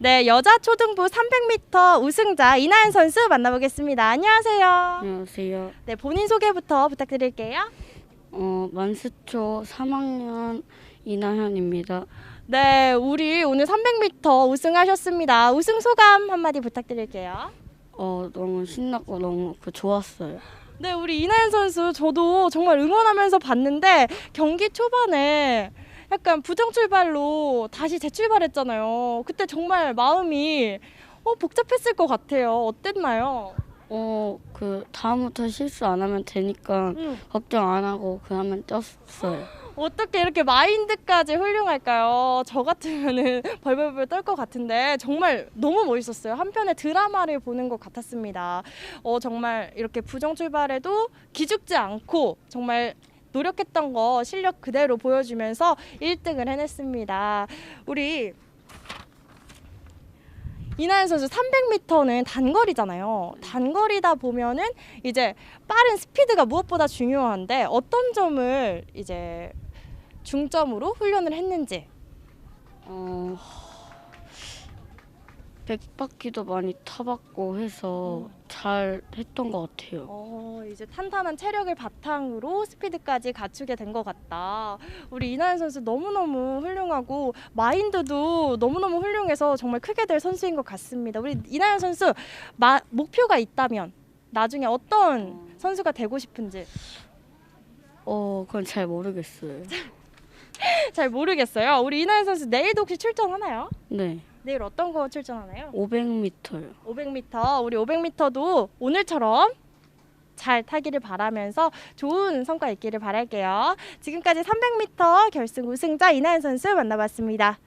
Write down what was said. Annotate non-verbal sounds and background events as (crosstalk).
네, 여자 초등부 300m 우승자 이나연 선수 만나보겠습니다. 안녕하세요. 안녕하세요. 네, 본인 소개부터 부탁드릴게요. 어, 만수초 3학년 이나현입니다. 네, 우리 오늘 300m 우승하셨습니다. 우승 소감 한마디 부탁드릴게요. 어, 너무 신나고 너무 그 좋았어요. 네, 우리 이나연 선수 저도 정말 응원하면서 봤는데 경기 초반에 약간 부정 출발로 다시 재출발했잖아요. 그때 정말 마음이 어, 복잡했을 것 같아요. 어땠나요? 어, 그 다음부터 실수 안 하면 되니까 음. 걱정 안 하고 그 하면 떴어요. (gasps) 어떻게 이렇게 마인드까지 훌륭할까요? 저 같으면은 (laughs) 벌벌벌 떨 것 같은데 정말 너무 멋있었어요. 한편의 드라마를 보는 것 같았습니다. 어 정말 이렇게 부정 출발에도 기죽지 않고 정말 노력했던 거 실력 그대로 보여주면서 1등을 해냈습니다. 우리 이나연 선수 300m는 단거리잖아요. 단거리다 보면은 이제 빠른 스피드가 무엇보다 중요한데 어떤 점을 이제 중점으로 훈련을 했는지. 어, 100바퀴도 많이 타봤고 해서 잘 했던 것 같아요. 어, 이제 탄탄한 체력을 바탕으로 스피드까지 갖추게 된 것 같다. 우리 이나연 선수 너무너무 훌륭하고 마인드도 너무너무 훌륭해서 정말 크게 될 선수인 것 같습니다. 우리 이나연 선수 마, 목표가 있다면 나중에 어떤 선수가 되고 싶은지 어, 그건 잘 모르겠어요. (laughs) 잘 모르겠어요. 우리 이나연 선수 내일도 혹시 출전하나요? 네, 내일 어떤 거 출전하나요? 500m요. 500m 우리 500m도 오늘처럼 잘 타기를 바라면서 좋은 성과 있기를 바랄게요. 지금까지 300m 결승 우승자 이나연 선수 만나봤습니다.